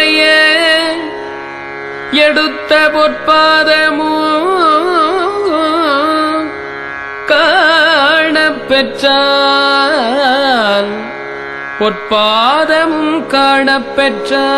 உடைய எடுத்த பொற்பாதமோ காணப் பெற்றால் பொற்பாதமும் காணப் பெற்றால்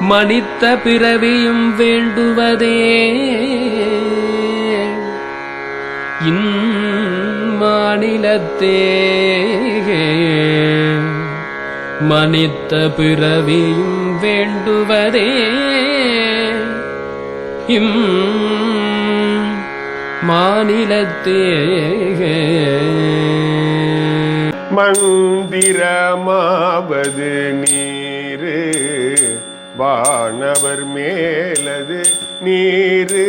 மனித்த பிறவியும் வேண்டுவதே. இன் மாநிலத்தே மனித்த பிறவியும் வேண்டுவதே. இம் மாநிலத்தே மந்திரமாவது நீரு வானவர் மேலது நீரு.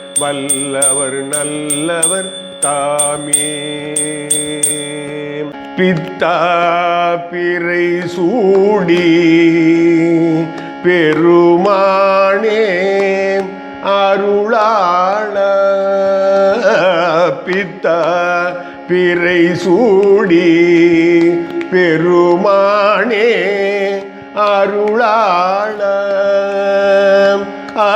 வல்லவர் நல்லவர் தாமே. பித்தா பிறை சூடி பெருமானே அருளாள. பித்தா பிறை சூடி பெருமானே அருளாள. ஆ,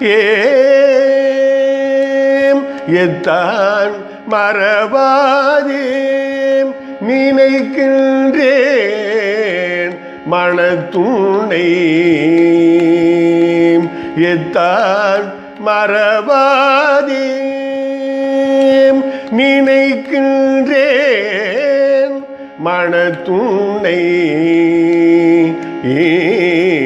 ஏம் ஏத்தான் மறவாதே. நினைக்கின்றேன் மனத்துணை எத்தான் மறவாதே. நினைக்கின்றேன் மனத்துணை ஏ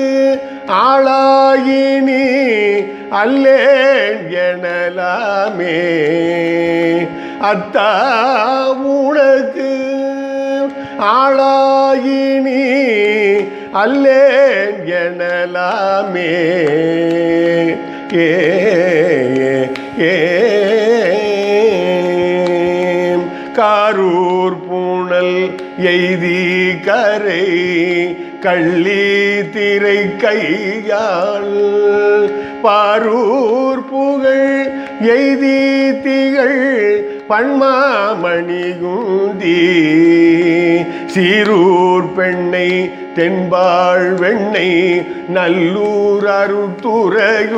ஆளாயினி அல்லேன் எனலாமே. அத்தா உனக்கு ஆளாயினி அல்லேன் எனலாமே. ஏ ஏ காரூர் பூணல் எய்தி கரை கள்ளி திரை கையால் பாரூர் புகழ் எய்தி திகழ் பன்மாமணியுந்தி சீரூர் பெண்ணை தென்பாள் வெண்ணை நல்லூர் அருத்துறையுள்